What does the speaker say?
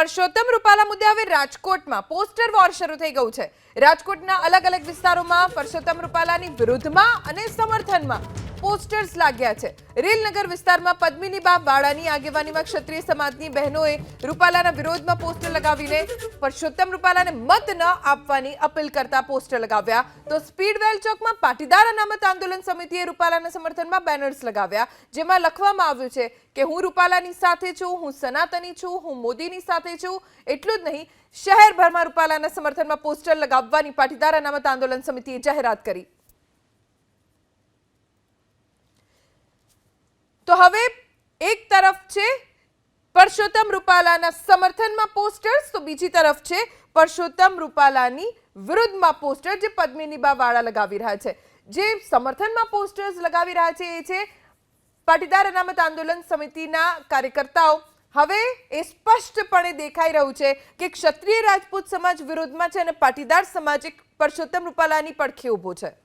પરસોત્તમ રૂપાલા મુદ્દે હવે રાજકોટમાં પોસ્ટર વોર શરૂ થઈ ગયું છે. રાજકોટના અલગ અલગ વિસ્તારોમાં પરસોત્તમ રૂપાલાની વિરુદ્ધમાં અને સમર્થનમાં પોસ્ટર્સ લાગ્યા છે. રેલનગર વિસ્તારમાં પદ્મિની બા વાળાની આગેવાનીમાં ક્ષત્રિય સમાજની બહેનોએ રૂપાલાના વિરોધમાં પોસ્ટર લગાવીને પરસોત્તમ રૂપાલાને મત ન આપવાની અપીલ કરતા પોસ્ટર લગાવ્યા. તો સ્પીડવેલ ચોકમાં પાટીદાર અનામત આંદોલન સમિતિએ રૂપાલાના સમર્થનમાં બેનર્સ લગાવ્યા, જેમાં લખવામાં આવ્યું છે કે હું રૂપાલાની સાથે છું, હું સનાતની છું, હું મોદીની સાથે છું, એટલું જ નહીં, શહેરભરમાં રૂપાલાના સમર્થનમાં પોસ્ટર લગાવવાની પાટીદાર અનામત આંદોલન સમિતિએ જાહેરાત કરી. તો હવે એક તરફ છે પરસોત્તમ રૂપાલાના સમર્થનમાં પોસ્ટર્સ તો બીજી તરફ છે પરસોત્તમ રૂપાલાની વિરુદ્ધમાં પોસ્ટર જે પદ્મિની બા વાળા લગાવી રહ્યા છે. જે સમર્થનમાં પોસ્ટર્સ લગાવી રહ્યા છે એ છે પાટીદાર અનામત આંદોલન સમિતિના કાર્યકર્તાઓ. હવે એ સ્પષ્ટપણે દેખાઈ રહ્યું છે કે ક્ષત્રિય રાજપૂત સમાજ વિરોધમાં છે અને પાટીદાર સમાજ એક પરસોત્તમ રૂપાલાની પડખે ઊભો છે.